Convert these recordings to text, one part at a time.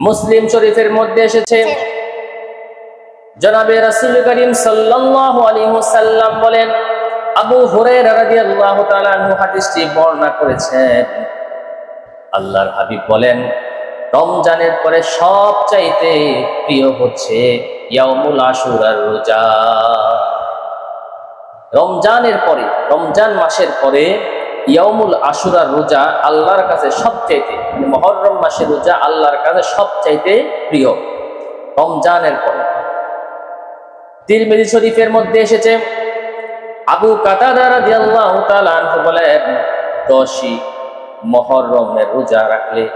মুসলিম শরীফের মধ্যে এসেছে। জনাবে রাসূল করিম সাল্লাল্লাহু আলাইহি বলেন, আবু রাদিয়াল্লাহু তাআলা আনহু হাদিসটি বর্ণনা করেছেন। আল্লাহর হাবিব বলেন, রমজানের পরে সবচাইতে প্রিয় হচ্ছে ইয়াউমুল আশুরার রোজা। রমজানের পরে, রমজান মাসের পরে ইয়াউমুল আশুরার রোজা আল্লাহর কাছে সবচাইতে মানে মহররম মাসের রোজা আল্লাহর কাছে সবচাইতে প্রিয়। রমজানের পরে। তিরমিজি শরীফের মধ্যে এসেছে, আবু কাতাদা রাদিয়াল্লাহু তাআলা আনহু বলেন দশই মহররমের রোজা রাখলে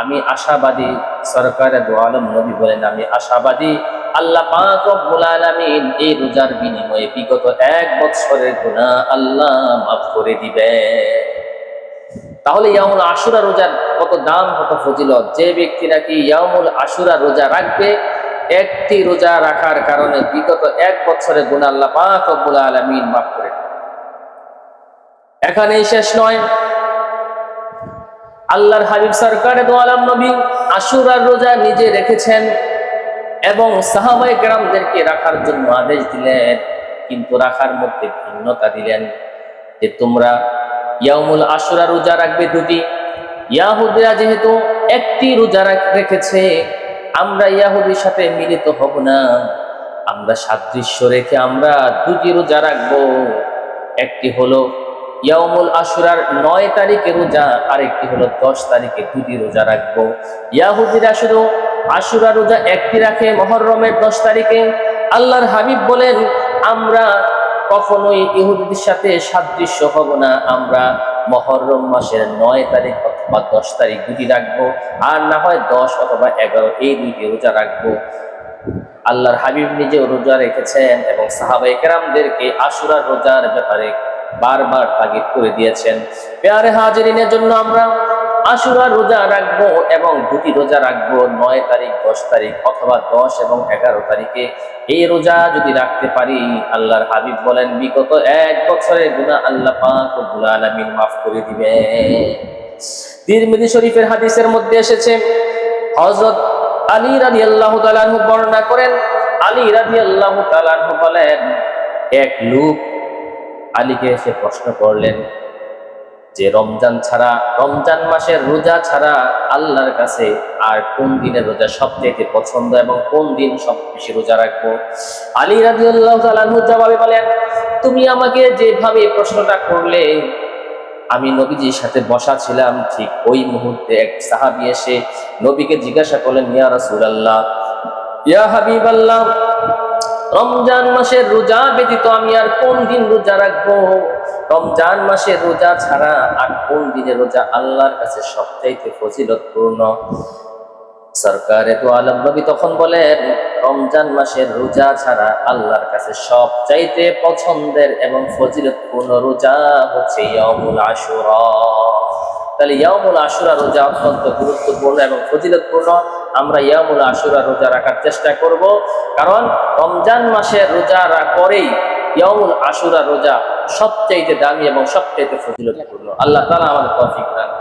আমি আশাবাদী, সরকার দু আলম নবী বলেন, আমি আশাবাদী আল্লাহ পাক রব্বুল আলামিন এই রোজার বিনিময়ে বিগত এক বছরের গুনাহ আল্লাহ মাফ করে দিবে। তাহলে ইয়ামুল আশুরা রোজার কত দাম, কত ফজিলত? যে ব্যক্তি নাকি ইয়ামুল আশুরা রোজা রাখবে, একটি রোজা রাখার কারণে বিগত এক বছরের গুনাহ আল্লাহ পাক রব্বুল আলামিন মাফ করে। এখানেই শেষ নয়। আল্লাহর হাবিব সরকার দো আলম নবী আশুরার রোজা নিজে রেখেছেন। এবং সাহাবাই গ্রামদেরকে রাখার জন্য আদেশ দিলেন, কিন্তু রাখার মধ্যে ভিন্নতা দিলেন যে তোমরা ইয়ামুল আশুরা রোজা রাখবে দুটি। ইয়াহুদিরা যেহেতু একটি রোজা রাখ- রেখেছে, আমরা ইয়াহুদির সাথে মিলিত হব না। আমরা সাদৃশ্য রেখে আমরা দুটি রোজা রাখব। একটি হলো ইয়ামুল আশুরার নয় তারিখে রোজা, আরেকটি হলো দশ তারিখে দুটি রোজা রাখব। ইয়াহুদিরা শুধু আশুরা রোজা একটি রাখে মহররমের দশ তারিখে। আল্লাহর হাবিব বলেন, আমরা কখনোই ইহুদিদের সাথে সাদৃশ্য হব না। আমরা মহররম মাসের নয় তারিখ অথবা দশ তারিখ দুটি রাখব। আর না হয় দশ অথবা এগারো এই দুইটি রোজা রাখব। আল্লাহর হাবিব নিজেও রোজা রেখেছেন এবং সাহাবাই কেরামদেরকে আশুরার রোজার ব্যাপারে বারবার তাগিদ করে দিয়েছেন। পেয়ারে হাজিরিনের জন্য আমরা আশুরা রোজা রাখব এবং দুটি রোজা রাখব, নয় তারিখ, দশ তারিখ অথবা দশ এবং এগারো তারিখে। এই রোজা যদি রাখতে পারি, আল্লাহর হাবিব বলেন, বিগত এক বছরের গুণা আল্লাহ পাক আলামিন মাফ করে দিবে তিরমিজি শরীফের হাদিসের মধ্যে এসেছে, হযরত আলী রাদিয়াল্লাহু তাআলা আনহু বর্ণনা করেন, আলী রাদিয়াল্লাহু তাআলা আনহু বলেন, এক লোক আলীকে এসে প্রশ্ন করলেন যে রমজান ছাড়া, রমজান মাসের রোজা ছাড়া আল্লাহর কাছে আর কোন দিনের রোজা সবচেয়ে পছন্দ এবং কোন দিন সব বেশি রোজা রাখব? আলী আনহু জবাবে বলেন, তুমি আমাকে যেভাবে প্রশ্নটা করলে, আমি নবীজির সাথে বসা ছিলাম, ঠিক ওই মুহূর্তে এক সাহাবী এসে নবীকে জিজ্ঞাসা করলেন, ইয়া রাসূলুল্লাহ, ইয়া হাবিবাল্লাহ রমজান মাসের রোজা ব্যতীত আমি আর কোন দিন রোজা রাখব? রমজান মাসের রোজা ছাড়া আর কোন দিনে রোজা আল্লাহর কাছে সবচাইতে ফজিলতপূর্ণ? সরকারে তো আলম নবী তখন বলেন, রমজান মাসের রোজা ছাড়া আল্লাহর কাছে সবচাইতে পছন্দের এবং ফজিলতপূর্ণ রোজা হচ্ছে ইয়ামুল আশুরা। তাহলে ইয়ামুল আশুরা রোজা অত্যন্ত গুরুত্বপূর্ণ এবং ফজিলতপূর্ণ। আমরা ইয়ামুল আশুরা রোজা রাখার চেষ্টা করব কারণ রমজান মাসের রোজা করেই ইয়ামুল আশুরা রোজা সবচাইতে দামি এবং সবচাইতে ফজিলতপূর্ণ আল্লাহ তালা আমাদের তফিক করুন।